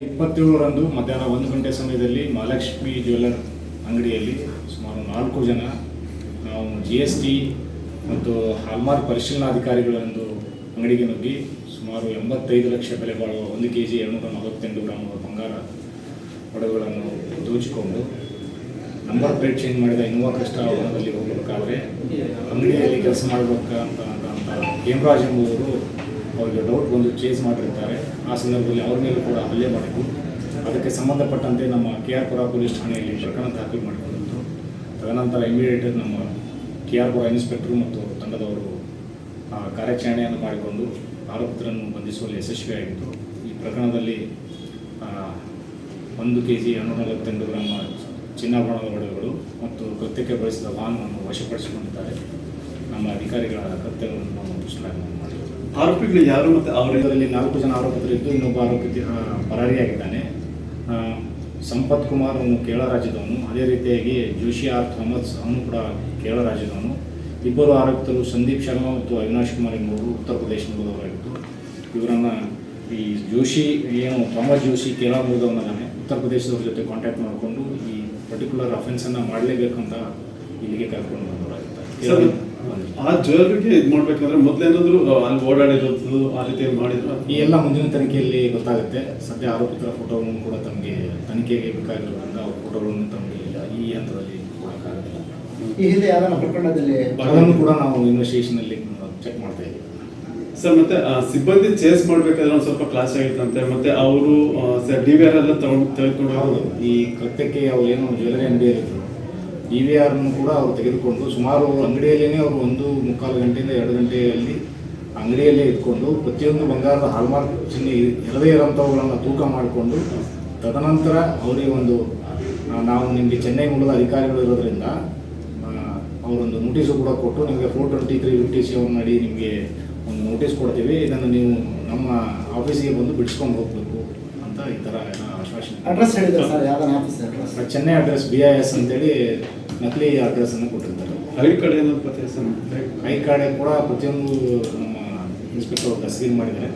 ಇಪ್ಪತ್ತೇಳರಂದು ಮಧ್ಯಾಹ್ನ ಒಂದು ಗಂಟೆ ಸಮಯದಲ್ಲಿ ಮಹಾಲಕ್ಷ್ಮಿ ಜ್ಯುವೆಲ್ಲರ್ ಅಂಗಡಿಯಲ್ಲಿ ಸುಮಾರು ನಾಲ್ಕು ಜನ ನಾವು ಜಿ ಎಸ್ ಟಿ ಮತ್ತು ಹಾಲ್ಮಾರ್ಕ್ ಪರಿಶೀಲನಾಧಿಕಾರಿಗಳಂದು ಅಂಗಡಿಗೆ ನುಗ್ಗಿ ಸುಮಾರು ಎಂಬತ್ತೈದು ಲಕ್ಷ ಬೆಲೆ ಬಾಳುವ ಒಂದು ಕೆ ಜಿ ಎರಡು ನಲವತ್ತೆಂಟು ಗ್ರಾಮದ ಬಂಗಾರ ಒಡವೆಗಳನ್ನು ದೋಚಿಕೊಂಡು ನಂಬರ್ ಪ್ಲೇಟ್ ಚೇಂಜ್ ಮಾಡಿದ ಇನ್ನೂ ಕಷ್ಟ ಹೋಗಬೇಕಾದ್ರೆ ಅಂಗಡಿಯಲ್ಲಿ ಕೆಲಸ ಮಾಡಬೇಕಂತ ಅಂತ ಹೇಮರಾಜ್ ಎಂಬುವರು ಅವರಿಗೆ ಡೌಟ್ ಬಂದು ಚೇಸ್ ಮಾಡಿರ್ತಾರೆ. ಆ ಸಂದರ್ಭದಲ್ಲಿ ಅವ್ರ ಮೇಲೂ ಕೂಡ ಹಲ್ಲೆ ಮಾಡಿದ್ದು ಅದಕ್ಕೆ ಸಂಬಂಧಪಟ್ಟಂತೆ ನಮ್ಮ ಕೆ ಆರ್ ಪುರ ಪೊಲೀಸ್ ಠಾಣೆಯಲ್ಲಿ ಪ್ರಕರಣ ದಾಖಲು ಮಾಡಿಕೊಂಡಿದ್ದು ತದನಂತರ ಇಮಿಡಿಯೇಟ್ ನಮ್ಮ ಕೆ ಆರ್ ಪುರ ಇನ್ಸ್ಪೆಕ್ಟರ್ ಮತ್ತು ತಂಡದವರು ಕಾರ್ಯಾಚರಣೆಯನ್ನು ಮಾಡಿಕೊಂಡು ಆರೋಪಿತರನ್ನು ಬಂಧಿಸುವಲ್ಲಿ ಯಶಸ್ವಿಯಾಗಿತ್ತು ಈ ಪ್ರಕರಣದಲ್ಲಿ ಒಂದು ಕೆ ಜಿ ಹನ್ನೂರ ನಲವತ್ತೆಂಟು ಗ್ರಾಮ ಚಿನ್ನಾಭರಣದ ಒಡವೆಗಳು ಮತ್ತು ಕೃತ್ಯಕ್ಕೆ ಬಳಸಿದ ವಾಹನವನ್ನು ವಶಪಡಿಸಿಕೊಂಡಿದ್ದಾರೆ. ನಮ್ಮ ಅಧಿಕಾರಿಗಳ ಕರ್ತವ್ಯವನ್ನು ಶ್ಲಾಘನೆ ಮಾಡಿದ್ದೇವೆ ಆರೋಪಿಗಳು ಯಾರು ಮತ್ತು ಅವರಲ್ಲಿ ನಾಲ್ಕು ಜನ ಆರೋಪಿತರಿದ್ದು ಇನ್ನೊಬ್ಬ ಆರೋಪಿ ಪರಾರಿಯಾಗಿದ್ದಾನೆ. ಸಂಪತ್ ಕುಮಾರ್ ಅವನು ಕೇರಳ ರಾಜ್ಯದವನು. ಅದೇ ರೀತಿಯಾಗಿ ಜೋಶಿ ಆರ್ ಥಾಮಸ್, ಅವನು ಕೂಡ ಕೇರಳ ರಾಜ್ಯದವನು. ಇಬ್ಬರು ಆರೋಪಿತರು ಸಂದೀಪ್ ಶರ್ಮಾ ಮತ್ತು ಅವಿನಾಶ್ ಕುಮಾರ್ ಎಂಬುವರು ಉತ್ತರ ಪ್ರದೇಶ ಮೂಲದವರಾಗಿದ್ದು ಇವರನ್ನು ಈ ಜೋಶಿ, ಏನು ಥಾಮಸ್ ಜೋಶಿ ಕೇರಳ ಮೂಲದವನದಾನೆ ಉತ್ತರ ಪ್ರದೇಶದವ್ರ ಜೊತೆ ಕಾಂಟ್ಯಾಕ್ಟ್ ಮಾಡಿಕೊಂಡು ಈ ಪರ್ಟಿಕ್ಯುಲರ್ ಅಫೆನ್ಸನ್ನು ಮಾಡಲೇಬೇಕಂತ ಇಲ್ಲಿಗೆ ಕರ್ಕೊಂಡು ಬಂದಿದ್ದಾರೆ. ಆ ಜ್ಯುವೆಲ್ರಿಗೆ ಇದು ಮಾಡ್ಬೇಕಂದ್ರೆ ಮೊದ್ಲೇನಾದ್ರು ಅಲ್ಲಿ ಓಡಾಡಿರೋದು ಆ ರೀತಿ ಮಾಡಿದ್ರು? ಈ ಎಲ್ಲ ಮುಂದಿನ ತನಿಖೆಯಲ್ಲಿ ಗೊತ್ತಾಗುತ್ತೆ. ಸದ್ಯ ಆರೋಪಿತರ ಫೋಟೋಗಳನ್ನು ಕೂಡ ತಮಗೆ ತನಿಖೆಗೆ ಬೇಕಾಗಿರೋದ್ರಿಂದ ಅವ್ರ ಫೋಟೋಗಳನ್ನು ತಮಗೆ ಈ ಹಂತದಲ್ಲಿ ಕೊಡೋಕ್ಕಾಗೋದಿಲ್ಲ. ಈ ಹಿಂದೆ ಯಾವ್ದಾನ ಪ್ರಕರಣದಲ್ಲಿ ಅದನ್ನು ಕೂಡ ನಾವು ಇನ್ವೆಸ್ಟಿಗೇಷನ್ ಅಲ್ಲಿ ಚೆಕ್ ಮಾಡ್ತಾ ಇದ್ದೀವಿ. ಸರ್ ಮತ್ತೆ ಆ ಸಿಬ್ಬಂದಿ ಚೇಸ್ ಮಾಡ್ಬೇಕಾದ್ರೆ ಒಂದು ಸ್ವಲ್ಪ ಕ್ಲಾಸ್ ಆಗಿತ್ತಂತೆ. ಮತ್ತೆ ಅವರು ಡಿ ವಿ ಆರ್ ಎಲ್ಲ ತಗೊಂಡು ತೆಗೆದುಕೊಂಡು ಈ ಕೃತ್ಯಕ್ಕೆ ಅವ್ರು ಏನು ಜ್ಯುವೆಲರಿ ಅಂಗಡಿಯಲ್ಲಿದ್ದರು ಡಿ ವಿ ಆರ್ನು ಕೂಡ ಅವರು ತೆಗೆದುಕೊಂಡು ಸುಮಾರು ಅಂಗಡಿಯಲ್ಲೇ ಅವರು ಒಂದು ಮುಕ್ಕಾಲು ಗಂಟೆಯಿಂದ ಎರಡು ಗಂಟೆಯಲ್ಲಿ ಅಂಗಡಿಯಲ್ಲೇ ಇದ್ಕೊಂಡು ಪ್ರತಿಯೊಂದು ಬಂಗಾರದ ಹಾಲ್ಮಾರ್ಕ್ ಚಿಹ್ನೆ ಇರದೇ ಇರೋಂಥವುಗಳನ್ನು ತೂಕ ಮಾಡಿಕೊಂಡು ತದನಂತರ ಅವರಿಗೆ ಒಂದು ನಾವು ನಿಮಗೆ ಚೆನ್ನೈ ಮೂಲದ ಅಧಿಕಾರಿಗಳು ಇರೋದ್ರಿಂದ ಅವರೊಂದು ನೋಟಿಸು ಕೂಡ ಕೊಟ್ಟು ನಿಮಗೆ four twenty three fifty seven ಮಾಡಿ ನಿಮಗೆ ಒಂದು ನೋಟಿಸ್ ಕೊಡ್ತೀವಿ. ಇದನ್ನು ನೀವು ನಮ್ಮ ಆಫೀಸಿಗೆ ಬಂದು ಬಿಡಿಸ್ಕೊಂಡು ಹೋಗಬೇಕು ಅಂತ ಈ ಥರ ಆಶ್ವಾಸನೆ. ಅಡ್ರೆಸ್ ಹೇಳಿದ್ರು ಸರ್? ಯಾವ್ದಾನ office address Chennai address B I S ಅಂತೇಳಿ ನಕಲಿ ಅಡ್ರೆಸ್ ಅನ್ನು ಕೊಟ್ಟಿರ್ತಾರೆ. ಐ ಕಡೆ ಏನಾದ್ರು ಪತ್ತೆ ಐ ಕಾರ್ಡ್ ಕೂಡ ಪ್ರತಿಯೊಂದು ನಮ್ಮ ಇನ್ಸ್ಪೆಕ್ಟರ್ ದಸ್ತೀನ್ ಮಾಡಿದ್ದಾರೆ.